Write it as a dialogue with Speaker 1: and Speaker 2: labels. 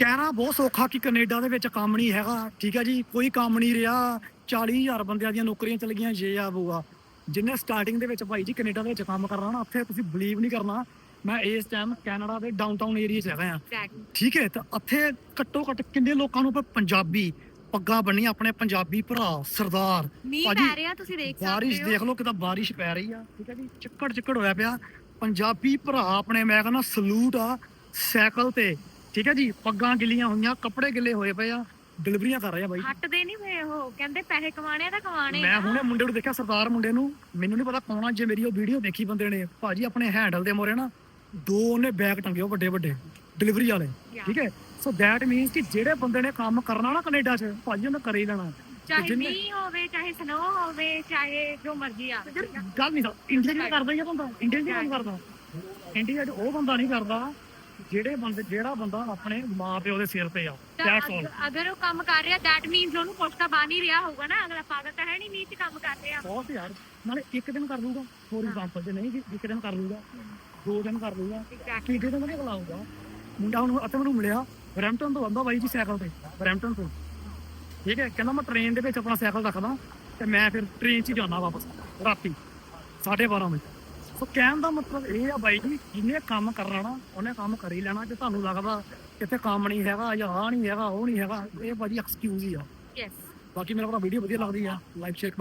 Speaker 1: ਕਹਿਣਾ ਬਹੁਤ ਸੌਖਾ ਕਿ ਕੈਨੇਡਾ ਦੇ ਵਿੱਚ ਕੰਮ ਨਹੀਂ ਹੈਗਾ ਠੀਕ ਹੈ ਜੀ ਕੋਈ ਕੰਮ ਨਹੀਂ ਰਿਹਾ 40000 ਬੰਦਿਆਂ ਦੀਆਂ ਨੌਕਰੀਆਂ ਚਲ ਗਈਆਂ ਜੇ ਆ ਬੂਆ ਜਿੰਨੇ ਸਟਾਰਟਿੰਗ ਦੇ ਵਿੱਚ ਭਾਈ ਜੀ ਕੈਨੇਡਾ ਦੇ ਵਿੱਚ ਕੰਮ ਕਰਨਾ ਨਾ ਉੱਥੇ ਤੁਸੀਂ ਬਲੀਵ ਨਹੀਂ ਕਰਨਾ ਮੈਂ ਇਸ ਟਾਈਮ ਕੈਨੇਡਾ ਦੇ ਡਾਊਨਟਾਊਨ ਏਰੀਆ 'ਚ ਹੈਗਾ ਆ ਠੀਕ ਹੈ ਤਾਂ ਇੱਥੇ ਘੱਟੋ ਘੱਟ ਕਿੰਨੇ ਲੋਕਾਂ ਨੂੰ ਪੰਜਾਬੀ ਪੱਗਾਂ ਬੰਨੀਆਂ ਆਪਣੇ ਪੰਜਾਬੀ ਭਰਾ ਸਰਦਾਰ
Speaker 2: ਮੀਂਹ ਪੈ ਰਿਹਾ ਤੁਸੀਂ ਦੇਖ ਸਕਦੇ ਹੋ।
Speaker 1: ਬਾਰਿਸ਼ ਦੇਖ ਲਓ ਕਿਦਾਂ ਬਾਰਿਸ਼ ਪੈ ਰਹੀ ਆ ਠੀਕ ਹੈ ਜੀ ਚਿੱਕੜ ਚਿੱਕੜ ਹੋਇਆ ਪਿਆ। ਪੰਜਾਬੀ ਭਰਾ ਆਪਣੇ ਮੈਂ ਕਹਿੰਦਾ ਸਲੂਟ ਆ ਸਾਈਕਲ ਤੇ ਠੀਕ ਹੈ ਜੀ ਪੱਗਾਂ ਗਿੱਲੀਆਂ ਹੋਈਆਂ ਕੱਪੜੇ ਗਿੱਲੇ ਹੋਏ ਪਏ ਆ ਡਿਲੀਵਰੀਆਂ ਕਰ ਰਹੇ ਆ ਬਾਈ।
Speaker 2: ਹੱਟਦੇ ਨਹੀਂ ਪਏ ਉਹ ਕਹਿੰਦੇ ਪੈਸੇ ਕਮਾਣੇ ਆ ਤਾਂ ਕਮਾਣੇ
Speaker 1: ਮੈਂ। ਹੁਣੇ ਮੁੰਡੇ ਨੂੰ ਦੇਖਿਆ ਸਰਦਾਰ ਮੁੰਡੇ ਨੂੰ ਮੈਨੂੰ ਨਹੀਂ ਪਤਾ ਕੌਣ ਆ ਜੇ ਮੇਰੀ ਉਹ ਵੀਡੀਓ ਦੇਖੀ ਬੰਦੇ ਨੇ ਭਾਜੀ ਆਪਣੇ ਹੈਂਡਲ ਦੇ ਮੋਰੇ ਨਾ ਦੋ ਉਹਨੇ ਬੈਗ ਟੰਗੇ ਉਹ ਵੱਡੇ ਵੱਡੇ ਡਿਲੀਵਰੀ ਵਾਲੇ. ਠੀਕ ਹੈ? ਸੋ ਦੈਟ ਮੀਨਸ ਕਿ ਜਿਹੜੇ ਬੰਦੇ ਨੇ ਕੰਮ ਕਰਨਾ ਨਾ ਕੈਨੇਡਾ 'ਚ ਭਾਜੀ ਉਹਨੇ ਕਰ ਹੀ ਲੈਣਾ।
Speaker 2: ਚਾਹੇ ਮੀਂਹ ਹੋਵੇ ਚਾਹੇ ਸਨੋ ਹੋਵੇ ਚਾਹੇ ਜੋ ਮਰਜ਼ੀ ਆ।
Speaker 1: ਯਾਰ ਗੱਲ ਨਹੀਂ ਇੰਡੀਆ 'ਚ ਵੀ ਕਰਦਾ ਹੀ ਆ ਬੰਦਾ? ਇੰਡੀਆ 'ਚ ਵੀ ਕੰਮ ਕਰਦਾ? ਇੰਡੀਆ 'ਚ ਉਹ ਬੰਦਾ ਨਹੀਂ ਕਰਦਾ ਜਿਹੜੇ ਬੰਦੇ ਜਿਹੜਾ ਬੰਦਾ ਆਪਣੇ ਮਾਪਿਓ ਦੇ ਸਿਰ ਤੇ ਆ ਦੈਟਸ ਆਲ
Speaker 2: ਅਗ- ਅਗਰ ਉਹ ਕੰਮ ਕਰ ਰਿਹਾ ਦੈਟ ਮੀਨਸ ਉਹਨੂੰ ਕੁਛ ਤਾਂ ਬਣ ਹੀ ਰਿਹਾ ਹੋਊਗਾ ਨਾ ਅਗਲਾ ਪਾਗਲ ਤਾਂ ਹੈ ਨਹੀਂ ਮੀਂਹ 'ਚ ਕੰਮ ਕਰ ਰਿਹਾ।
Speaker 1: ਬਹੁਤ ਯਾਰ ਨਾਲੇ ਇੱਕ ਦਿਨ ਕਰ ਲੂਗਾ ਫੋਰ ਐਗਜ਼ਾਮਪਲ ਜੇ ਨਹੀਂ ਇੱਕ ਦਿਨ ਕਰ ਲੂਗਾ ਦੋ ਦਿਨ ਕਰ ਲੂਗਾ ਤੀਜੇ ਦਿਨ ਅਗਲਾ ਆਊਗਾ ਮੁੰਡਾ ਹੁਣ ਅਤੇ ਮੈਨੂੰ ਮਿਲਿਆ ਬਰੈਂਪਟਨ ਤੋਂ ਆਉਂਦਾ ਬਾਈ ਜੀ ਸਾਈਕਲ ਤੇ ਬਰੈਂਪਟਨ ਤੋਂ। ਠੀਕ ਹੈ ਕਹਿੰਦਾ ਮੈਂ ਟ੍ਰੇਨ ਦੇ ਵਿੱਚ ਆਪਣਾ ਸਾਈਕਲ ਰੱਖਦਾ ਤੇ ਮੈਂ ਫਿਰ ਟ੍ਰੇਨ 'ਚ ਹੀ ਜਾਣਾ ਵਾਪਸ ਰਾਤੀ 12:30 ਵਜੇ। ਸੋ ਕਹਿਣ ਦਾ ਮਤਲਬ ਇਹ ਆ ਬਾਈ ਜੀ ਜਿਹਨੇ ਕੰਮ ਕਰਨਾ ਨਾ ਉਹਨੇ ਕੰਮ ਕਰ ਹੀ ਲੈਣਾ ਜੇ ਤੁਹਾਨੂੰ ਲੱਗਦਾ ਇੱਥੇ ਕੰਮ ਨਹੀਂ ਹੈਗਾ ਜਾਂ ਆਹ ਨਹੀਂ ਹੈਗਾ ਉਹ ਨਹੀਂ ਹੈਗਾ ਇਹ ਭਾਜੀ ਐਕਸਕਿਊਜ਼ ਹੀ ਆ।
Speaker 2: ਯੈਸ
Speaker 1: ਬਾਕੀ ਮੇਰਾ ਭਰਾ ਵੀਡੀਓ ਵਧੀਆ ਲੱਗਦੀ ਆ ਲਾਈਕ ਸ਼ੇਅਰ